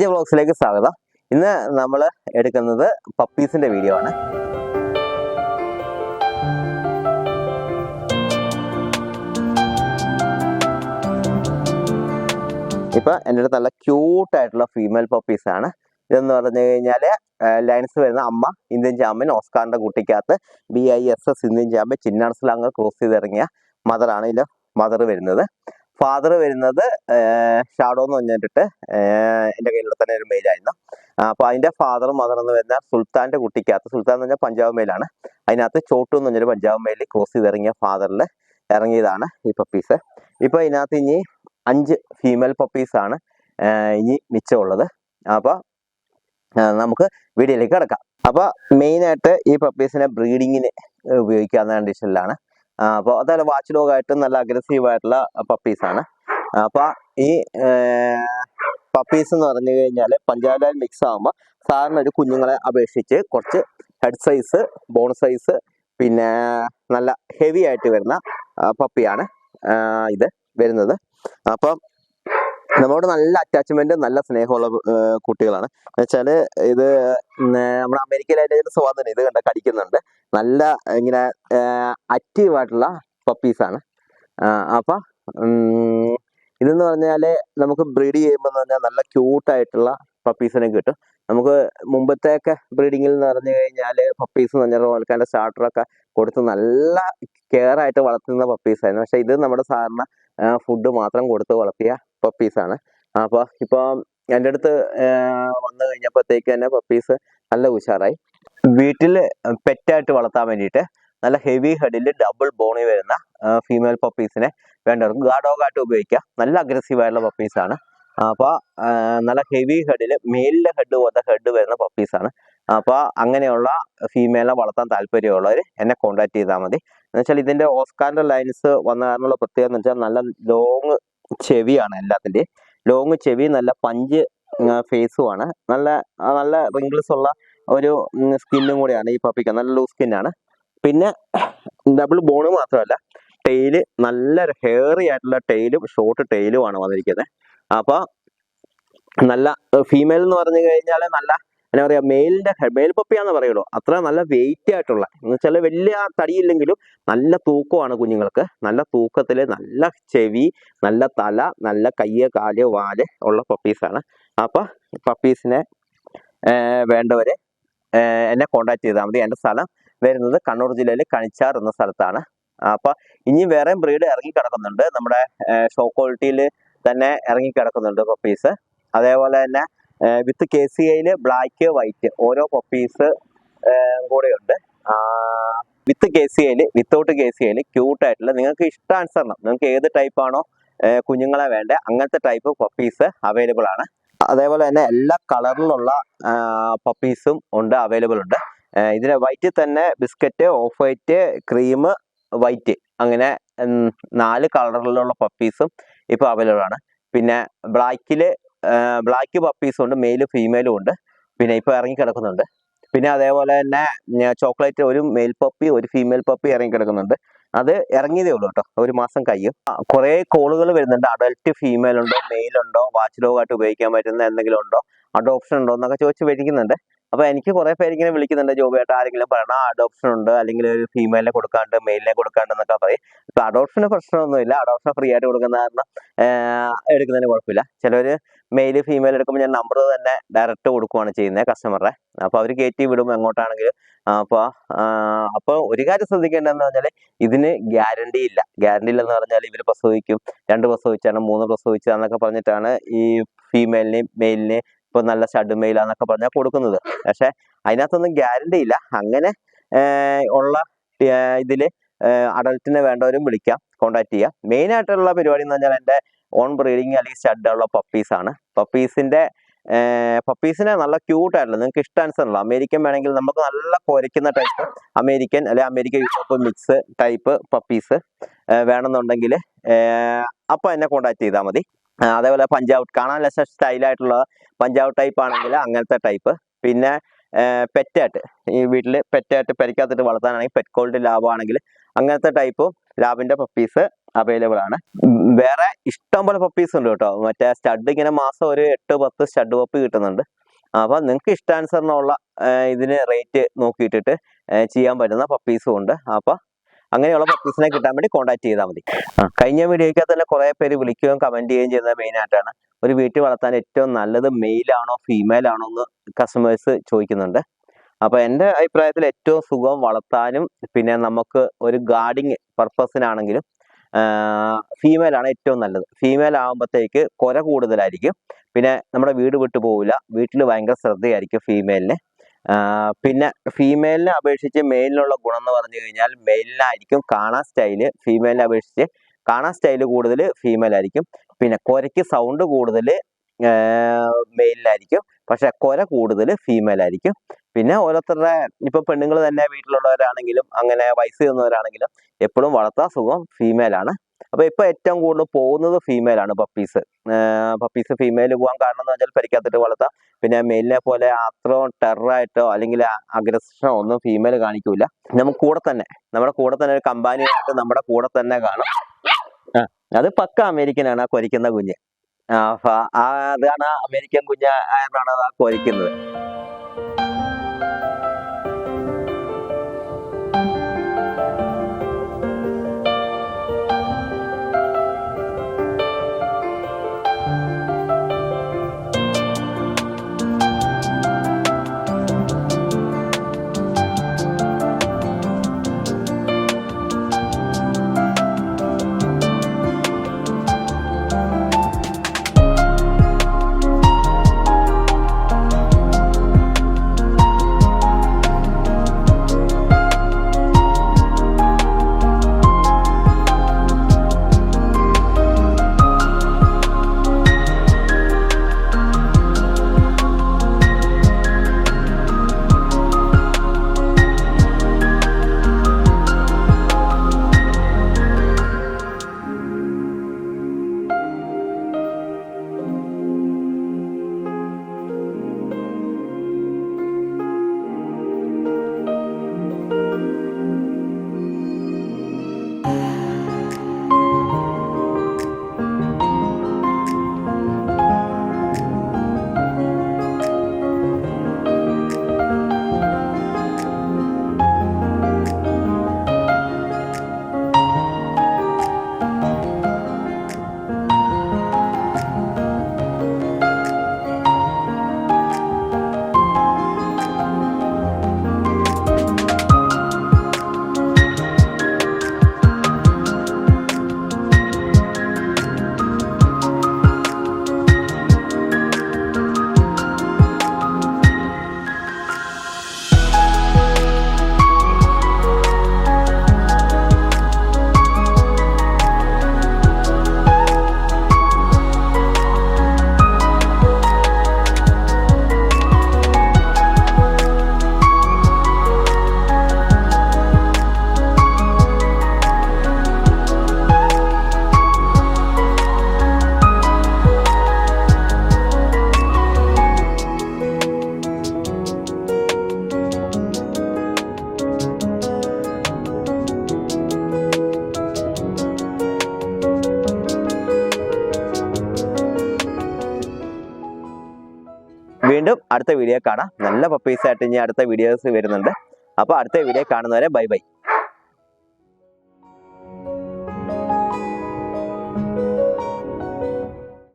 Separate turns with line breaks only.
J വ്ളോഗ്സിലേക്ക് സ്വാഗതം. ഇന്ന് നമ്മൾ എടുക്കുന്നത് പപ്പീസിന്റെ വീഡിയോ ആണ്. ഇപ്പൊ എന്റെ അടുത്ത് നല്ല ക്യൂട്ടായിട്ടുള്ള ഫീമെയിൽ പപ്പീസ് ആണ്. ഇതെന്ന് പറഞ്ഞു കഴിഞ്ഞാൽ ലൈൻസ് വരുന്ന അമ്മ ഇന്ത്യൻ ചാമ്പ്യൻ ഓസ്കാറിന്റെ കുട്ടിക്കകത്ത് B I S S Indian champion Chinnar സ്ലാങ് ക്രോസ് ചെയ്തിറങ്ങിയ മദറാണ് ഇതിൽ മദർ വരുന്നത്. ഫാദർ വരുന്നത് ഷാഡോ എന്ന് പറഞ്ഞിട്ട് എന്റെ കയ്യിലുള്ള തന്നെ ഒരു മെയിലായിരുന്നു അപ്പൊ അതിന്റെ ഫാദർ മദർ എന്ന് വരുന്ന സുൽത്താന്റെ കുട്ടിക്കകത്ത്. സുൽത്താൻ എന്ന് പറഞ്ഞാൽ പഞ്ചാബ് മെയിലാണ് അതിനകത്ത് ചോട്ടു എന്ന് പറഞ്ഞൊരു പഞ്ചാബ് മെയിൽ ക്രോസ് ചെയ്ത് ഇറങ്ങിയ ഫാദറിൽ ഇറങ്ങിയതാണ് ഈ പപ്പീസ് ഇപ്പൊ ഇതിനകത്ത് ഇനി അഞ്ച് ഫീമെയിൽ പപ്പീസ് ആണ് ഇനി മിച്ചമുള്ളത് അപ്പൊ ആഹ് നമുക്ക് വീഡിയോയിലേക്ക് കിടക്കാം. അപ്പൊ മെയിനായിട്ട് ഈ പപ്പീസിനെ ബ്രീഡിങ്ങിന് ഉപയോഗിക്കാവുന്ന കണ്ടീഷനിലാണ് അപ്പോൾ അതല്ല വാച്ച് ഡോഗ് ആയിട്ട് നല്ല അഗ്രസീവ് ആയിട്ടുള്ള പപ്പീസ് ആണ്. അപ്പൊ ഈ പപ്പീസ് എന്ന് പറഞ്ഞു കഴിഞ്ഞാൽ പഞ്ചാബ് മിക്സ് ആകുമ്പോൾ സാധാരണ ഒരു കുഞ്ഞുങ്ങളെ അപേക്ഷിച്ച് കുറച്ച് ഹെഡ് സൈസ് ബോൺ സൈസ് പിന്നെ നല്ല ഹെവി ആയിട്ട് വരുന്ന പപ്പിയാണ് ഇത് വരുന്നത്. അപ്പം നമ്മളോട് നല്ല അറ്റാച്ച്മെന്റ് നല്ല സ്നേഹമുള്ള കുട്ടികളാണ്. എന്നുവെച്ചാൽ ഇത് നമ്മുടെ അമേരിക്കയിലായിട്ട് സ്വാതന്ത്ര്യം ഇത് കണ്ട കടിക്കുന്നുണ്ട്. നല്ല ഇങ്ങനെ ആക്റ്റീവ് ആയിട്ടുള്ള ആണ്. അപ്പൊ ഇതെന്ന് പറഞ്ഞാൽ നമുക്ക് ബ്രീഡ് ചെയ്യുമ്പോൾ എന്ന് പറഞ്ഞാൽ നല്ല ക്യൂട്ട് ആയിട്ടുള്ള പപ്പീസിനെ കിട്ടും. നമുക്ക് മുമ്പത്തെയൊക്കെ ബ്രീഡിങ്ങിൽ എന്ന് പറഞ്ഞു കഴിഞ്ഞാൽ പപ്പീസ് എന്ന് പറഞ്ഞാൽ റോൽക്കാന്റെ സ്റ്റാർട്ടറൊക്കെ കൊടുത്ത് നല്ല കെയർ ആയിട്ട് വളർത്തുന്ന പപ്പീസായിരുന്നു പക്ഷെ ഇത് നമ്മുടെ സാധാരണ ഫുഡ് മാത്രം കൊടുത്ത് വളർത്തിയ പപ്പീസാണ് അപ്പോൾ ഇപ്പോൾ എന്റെ അടുത്ത് വന്നു കഴിഞ്ഞപ്പോഴത്തേക്ക് തന്നെ പപ്പീസ് നല്ല ഉഷാറായി. വീട്ടിൽ പെറ്റായിട്ട് വളർത്താൻ വേണ്ടിയിട്ട് നല്ല ഹെവി ഹെഡിൽ ഡബിൾ ബോണി വരുന്ന ഫീമെയിൽ പപ്പീസിനെ വേണ്ടവർക്ക് ഗാഡോഗായിട്ട് ഉപയോഗിക്കാം. നല്ല അഗ്രസീവ് ആയിട്ടുള്ള പപ്പീസാണ് അപ്പോൾ നല്ല ഹെവി ഹെഡിൽ മെയിലിലെ ഹെഡ് പോലത്തെ ഹെഡ് വരുന്ന പപ്പീസാണ് അപ്പോൾ അങ്ങനെയുള്ള ഫീമെയിലിനെ വളർത്താൻ താല്പര്യമുള്ളവർ എന്നെ കോൺടാക്ട് ചെയ്താൽ മതി. എന്നുവെച്ചാൽ ഇതിന്റെ ഓസ്കാറിന്റെ ലൈൻസ് വന്ന കാരണമുള്ള പ്രത്യേകത എന്ന് വെച്ചാൽ നല്ല ലോങ് ചെവിയാണ് എല്ലാത്തിന്റെ ലോങ് ചെവി നല്ല പഞ്ച് ഫേസുമാണ് നല്ല നല്ല റിങ്കിൾസ് ഉള്ള ഒരു സ്കിന്നും കൂടിയാണ് ഈ പപ്പിക്ക് നല്ല ലൂസ് സ്കിന്നാണ് പിന്നെ ഡബിൾ ബോണ് മാത്രമല്ല ടെയിൽ നല്ല ഹെയറി ആയിട്ടുള്ള ടെയിലും ഷോർട്ട് ടെയിലുമാണ് വന്നിരിക്കുന്നത്. അപ്പോൾ നല്ല ഫീമെയിൽ എന്ന് പറഞ്ഞു കഴിഞ്ഞാൽ നല്ല എന്താ പറയാ മെയിലിന്റെ മെയിൽ പപ്പിയാന്ന് പറയുള്ളൂ. അത്ര നല്ല വെയിറ്റ് ആയിട്ടുള്ള എന്ന് വെച്ചാൽ വലിയ തടിയില്ലെങ്കിലും നല്ല തൂക്കമാണ് കുഞ്ഞുങ്ങൾക്ക്. നല്ല തൂക്കത്തിൽ നല്ല ചെവി നല്ല തല നല്ല കയ്യ് കാൽ വാൽ ഉള്ള പപ്പീസാണ് അപ്പോൾ പപ്പീസിനെ വേണ്ടവര് എന്നെ കോണ്ടാക്ട് ചെയ്താൽ മതി. എന്റെ സ്ഥലം വരുന്നത് കണ്ണൂർ ജില്ലയിൽ കണിച്ചാർ എന്ന സ്ഥലത്താണ്. അപ്പോൾ ഇനി വേറെ ബ്രീഡ് ഇറങ്ങി കിടക്കുന്നുണ്ട്. നമ്മുടെ ഷോ ക്വാളിറ്റിയിൽ തന്നെ ഇറങ്ങി കിടക്കുന്നുണ്ട് പപ്പീസ് അതേപോലെ തന്നെ വിത്ത് കെ സി ഐയിൽ ബ്ലാക്ക് വൈറ്റ് ഓരോ പപ്പീസ് കൂടെയുണ്ട്. വിത്ത് കെ സി ഐയിൽ വിത്തൗട്ട് കെ സി ഐയിൽ ക്യൂട്ടായിട്ടുള്ള നിങ്ങൾക്ക് ഇഷ്ടാനുസരണം നിങ്ങൾക്ക് ഏത് ടൈപ്പ് ആണോ കുഞ്ഞുങ്ങളെ വേണ്ട അങ്ങനത്തെ ടൈപ്പ് പപ്പീസ് അവൈലബിൾ ആണ്. അതേപോലെ തന്നെ എല്ലാ കളറിലുള്ള പപ്പീസും ഉണ്ട് അവൈലബിൾ ഉണ്ട്. ഇതിന് വൈറ്റിൽ തന്നെ biscuit off white cream white അങ്ങനെ നാല് കളറിലുള്ള പപ്പീസും ഇപ്പോൾ അവൈലബിൾ ആണ്. പിന്നെ ബ്ലാക്കിൽ ബ്ലാക്ക് പപ്പീസും ഉണ്ട് മെയിലും ഫീമെയിലും ഉണ്ട്. പിന്നെ ഇപ്പോൾ ഇറങ്ങി കിടക്കുന്നുണ്ട് പിന്നെ അതേപോലെ തന്നെ ചോക്ലേറ്റ് ഒരു മെയിൽ പപ്പി ഒരു ഫീമെയിൽ പപ്പി ഇറങ്ങി കിടക്കുന്നുണ്ട് അത് ഇറങ്ങിയതേ ഉള്ളൂ കേട്ടോ ഒരു മാസം കഴിയും. കുറേ കോളുകൾ വരുന്നുണ്ട്. അഡൽട്ട് ഫീമെയിൽ ഉണ്ടോ മെയിൽ ഉണ്ടോ വാച്ച് ഡോഗ് ആയിട്ട് ഉപയോഗിക്കാൻ പറ്റുന്ന എന്തെങ്കിലും ഉണ്ടോ അഡോപ്ഷൻ ഉണ്ടോ എന്നൊക്കെ ചോദിച്ച് മേടിക്കുന്നുണ്ട്. അപ്പൊ എനിക്ക് കുറെ പേര് ഇങ്ങനെ വിളിക്കുന്നുണ്ട് ജോബിയായിട്ട് ആരെങ്കിലും പറയണം? അഡോപ്ഷൻ ഉണ്ട്. അല്ലെങ്കിൽ ഒരു ഫീമെയിലിനെ കൊടുക്കാണ്ട് മെയിലിനെ കൊടുക്കാണ്ട് എന്നൊക്കെ പറയും. ഇപ്പൊ അഡോപ്ഷന് പ്രശ്നമൊന്നുമില്ല. അഡോപ്ഷൻ ഫ്രീ ആയിട്ട് കൊടുക്കുന്ന കാരണം എടുക്കുന്നതിന് കുഴപ്പമില്ല. ചിലവര് മെയിൽ ഫീമെയിൽ എടുക്കുമ്പോൾ ഞാൻ നമ്പർ തന്നെ ഡയറക്റ്റ് കൊടുക്കുവാണ് ചെയ്യുന്നത് കസ്റ്റമറെ അപ്പൊ അവർ കയറ്റി വിടും എങ്ങോട്ടാണെങ്കിലും. അപ്പൊ അപ്പൊ ഒരു കാര്യം ശ്രദ്ധിക്കേണ്ടതെന്ന് പറഞ്ഞാൽ ഇതിന് ഗ്യാരണ്ടി ഇല്ല. ഗ്യാരണ്ടി ഇല്ലെന്ന് പറഞ്ഞാൽ ഇവർ പ്രസവിക്കും രണ്ട് പ്രസവിച്ചാണ് മൂന്ന് പ്രസവിച്ചാന്നൊക്കെ പറഞ്ഞിട്ടാണ് ഈ ഫീമെയിലിനെയും മെയിലിനെയും ഇപ്പൊ നല്ല ഷഡ് മെയിലാന്നൊക്കെ പറഞ്ഞാൽ കൊടുക്കുന്നത്. പക്ഷെ അതിനകത്തൊന്നും ഗ്യാരണ്ടി ഇല്ല. അങ്ങനെ ഉള്ള ഇതിൽ അഡൽട്ടിനെ വേണ്ടവരും വിളിക്കാം കോണ്ടാക്ട് ചെയ്യാം. മെയിൻ ആയിട്ടുള്ള പരിപാടി എന്ന് പറഞ്ഞാൽ എന്റെ ഓൺ ബ്രീഡിങ് അല്ലെങ്കിൽ സ്റ്റഡ് ഉള്ള പപ്പീസ് ആണ്. പപ്പീസിന്റെ പപ്പീസിനെ നല്ല ക്യൂട്ട് ആയിട്ടുള്ള നിങ്ങൾക്ക് ഇഷ്ടാനുസരണമല്ല അമേരിക്കൻ വേണമെങ്കിൽ നമുക്ക് നല്ല കുരയ്ക്കുന്ന ടൈപ്പ് അമേരിക്കൻ അല്ലെ American Europe mix type puppies വേണമെന്നുണ്ടെങ്കിൽ അപ്പോൾ എന്നെ കോണ്ടാക്ട് ചെയ്താൽ മതി. അതേപോലെ പഞ്ചാബ് കാണാൻ ലെസ് സ്റ്റൈലായിട്ടുള്ള പഞ്ചാബ് ടൈപ്പ് ആണെങ്കിൽ അങ്ങനത്തെ ടൈപ്പ് പിന്നെ പെറ്റായിട്ട് ഈ വീട്ടിൽ പെറ്റായിട്ട് പെരക്കാത്തിട്ട് വളർത്താനാണെങ്കിൽ പെറ്റ് കോൾഡ് ലാബാണെങ്കിൽ അങ്ങനത്തെ ടൈപ്പും ലാബിന്റെ പപ്പീസ് അവൈലബിൾ ആണ്. വേറെ ഇഷ്ടം പോലെ പപ്പീസ് ഉണ്ട് കേട്ടോ. മറ്റേ സ്റ്റഡ് ഇങ്ങനെ മാസം ഒരു എട്ട് പത്ത് സ്റ്റഡ് പപ്പി കിട്ടുന്നുണ്ട്. അപ്പൊ നിങ്ങൾക്ക് ഇഷ്ടാനുസരണമുള്ള ഇതിന് റേറ്റ് നോക്കിയിട്ടിട്ട് ചെയ്യാൻ പറ്റുന്ന പപ്പീസും ഉണ്ട്. അപ്പൊ അങ്ങനെയുള്ള പ്രാക്ടീസിനെ കിട്ടാൻ വേണ്ടി കോൺടാക്ട് ചെയ്താൽ മതി. കഴിഞ്ഞ വീഡിയോയ്ക്കകത്ത് തന്നെ കുറെ പേര് വിളിക്കുകയും കമന്റ് ചെയ്യുകയും ചെയ്യുന്നത് മെയിൻ ആയിട്ടാണ്. ഒരു വീട്ടിൽ വളർത്താൻ ഏറ്റവും നല്ലത് മെയിൽ ആണോ ഫീമെയിൽ ആണോ എന്ന് കസ്റ്റമേഴ്സ് ചോദിക്കുന്നുണ്ട്. അപ്പൊ എന്റെ അഭിപ്രായത്തിൽ ഏറ്റവും സുഖം വളർത്താനും പിന്നെ നമുക്ക് ഒരു ഗാർഡിങ് പർപ്പസിനാണെങ്കിലും ഫീമെയിൽ ആണ് ഏറ്റവും നല്ലത്. ഫീമെയിൽ ആകുമ്പോഴത്തേക്ക് കുര കൂടുതലായിരിക്കും. പിന്നെ നമ്മുടെ വീട് വിട്ടു പോവില്ല. വീട്ടിൽ ഭയങ്കര ശ്രദ്ധയായിരിക്കും ഫീമെയിലിന് പിന്നെ ഫീമെയിലിനെ അപേക്ഷിച്ച് മെയിലിനുള്ള ഗുണം എന്ന് പറഞ്ഞു കഴിഞ്ഞാൽ മെയിലിനായിരിക്കും കാണാൻ സ്റ്റൈൽ ഫീമെയിലിനെ അപേക്ഷിച്ച് കാണാൻ സ്റ്റൈൽ കൂടുതൽ ഫീമെയിൽ ആയിരിക്കും പിന്നെ കുരയ്ക്ക് സൗണ്ട് കൂടുതൽ മെയിലിലായിരിക്കും പക്ഷെ കുര കൂടുതൽ ഫീമെയിൽ ആയിരിക്കും പിന്നെ ഓരോരുത്തരുടെ ഇപ്പൊ പെണ്ണുങ്ങൾ തന്നെ വീട്ടിലുള്ളവരാണെങ്കിലും അങ്ങനെ വയസ്സ് ചെന്നവരാണെങ്കിലും എപ്പോഴും വളർത്താ സുഖം ഫീമെയിൽ ആണ് അപ്പൊ ഇപ്പൊ ഏറ്റവും കൂടുതൽ പോകുന്നത് ഫീമെയിൽ ആണ് പപ്പീസ് പപ്പീസ് ഫീമെയിൽ പോകാൻ കാരണം എന്ന് വെച്ചാൽ പരിക്കാത്തിട്ട് വളർത്താം. പിന്നെ മെയിലിനെ പോലെ അത്രയും ടെററായിട്ടോ അല്ലെങ്കിൽ അഗ്രഷനോ ഒന്നും ഫീമെയിൽ കാണിക്കൂല. നമുക്ക് കൂടെ തന്നെ നമ്മുടെ കൂടെ തന്നെ ഒരു കമ്പാനിയായിട്ട് നമ്മുടെ കൂടെ തന്നെ കാണും. അത് പക്ക അമേരിക്കൻ ആണ് ആ കൊരിക്കുന്ന കുഞ്ഞ്. ആ, അതാണ് അമേരിക്കൻ കുഞ്ഞ് ആയതാണ് അത് ആ കൊരിക്കുന്നത്. വീണ്ടും അടുത്ത വീഡിയോ കാണാം. നല്ല പപ്പീസായിട്ട് ഇനി അടുത്ത വീഡിയോസ് വരുന്നുണ്ട്. അപ്പോൾ അടുത്ത വീഡിയോ കാണുന്നവരെ ബൈ ബൈ